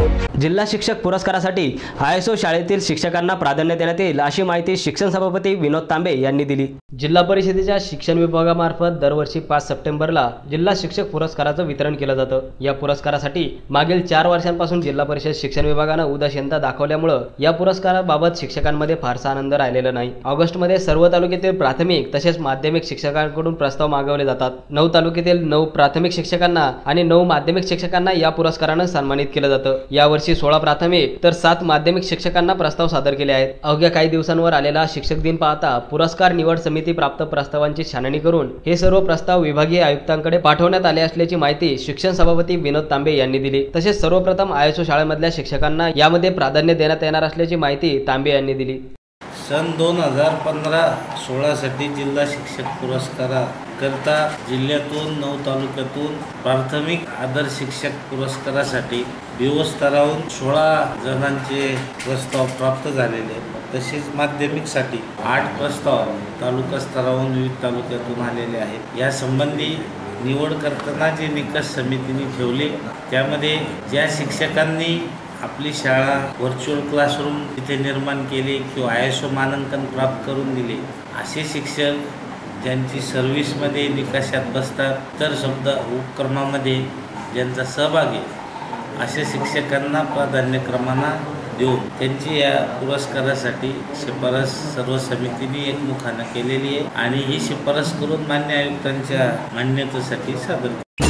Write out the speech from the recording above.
Thank you. जिल्हा शिक्षक पुरस्कारासाठी आय एस ओ शाळेतील शिक्षकांना प्राधान्य देण्यात येईल अशी माहिती शिक्षण सभापती विनोद तांबे यांनी दिली. जिल्हा परिषदेच्या शिक्षण विभागामार्फत दरवर्षी पाच सप्टेंबरला जिल्हा शिक्षक पुरस्काराचं वितरण केलं जातं. या पुरस्कारासाठी मागील चार वर्षांपासून जिल्हा परिषद शिक्षण विभागानं उदासीनता दाखवल्यामुळं या पुरस्काराबाबत शिक्षकांमध्ये फारसा आनंद राहिलेला नाही. ऑगस्टमध्ये सर्व तालुक्यातील प्राथमिक तसेच माध्यमिक शिक्षकांकडून प्रस्ताव मागवले जातात. नऊ तालुक्यातील नऊ प्राथमिक शिक्षकांना आणि नऊ माध्यमिक शिक्षकांना या पुरस्कारानं सन्मानित केलं जातं. यावर्षी सोळा प्राथमिक तर सात माध्यमिक शिक्षकांना प्रस्ताव सादर केले आहेत. अवघ्या काही दिवसांवर आलेला शिक्षक दिन पाहता पुरस्कार निवड समिती प्राप्त प्रस्तावांची छाननी करून हे सर्व प्रस्ताव विभागीय आयुक्तांकडे पाठवण्यात आले असल्याची माहिती शिक्षण सभापती विनोद तांबे यांनी दिली. तसेच सर्वप्रथम आयएसओ शाळेमधल्या शिक्षकांना यामध्ये प्राधान्य देण्यात येणार असल्याची माहिती तांबे यांनी दिली. सन दोन हजार पंधरा सोळासाठी जिल्हा शिक्षक पुरस्काराकरता जिल्ह्यातून नऊ तालुक्यातून प्राथमिक आदर्श शिक्षक पुरस्कारासाठी दिवस सोळा जणांचे प्रस्ताव प्राप्त झालेले आहेत. तसेच माध्यमिकसाठी आठ प्रस्ताव तालुका स्तरावरून विविध तालुक्यातून आलेले आहेत यासंबंधी निवड करताना जे निकष समितीने ठेवले त्यामध्ये ज्या शिक्षकांनी आपली शाळा व्हर्च्युअल क्लासरूम तिथे निर्माण केले किंवा आय एस ओ मानांकन प्राप्त करून दिले असे शिक्षक ज्यांची सर्व्हिसमध्ये निकषात बसतात तर शब्द उपक्रमामध्ये ज्यांचा सहभाग आहे अशा शिक्षकांना प्राधान्यक्रमांना देऊन त्यांची या पुरस्कारासाठी शिफारस सर्व समितीने एकमुखानं केलेली आहे आणि ही शिफारस करून मान्य आयुक्तांच्या मान्यतेसाठी सादर केली.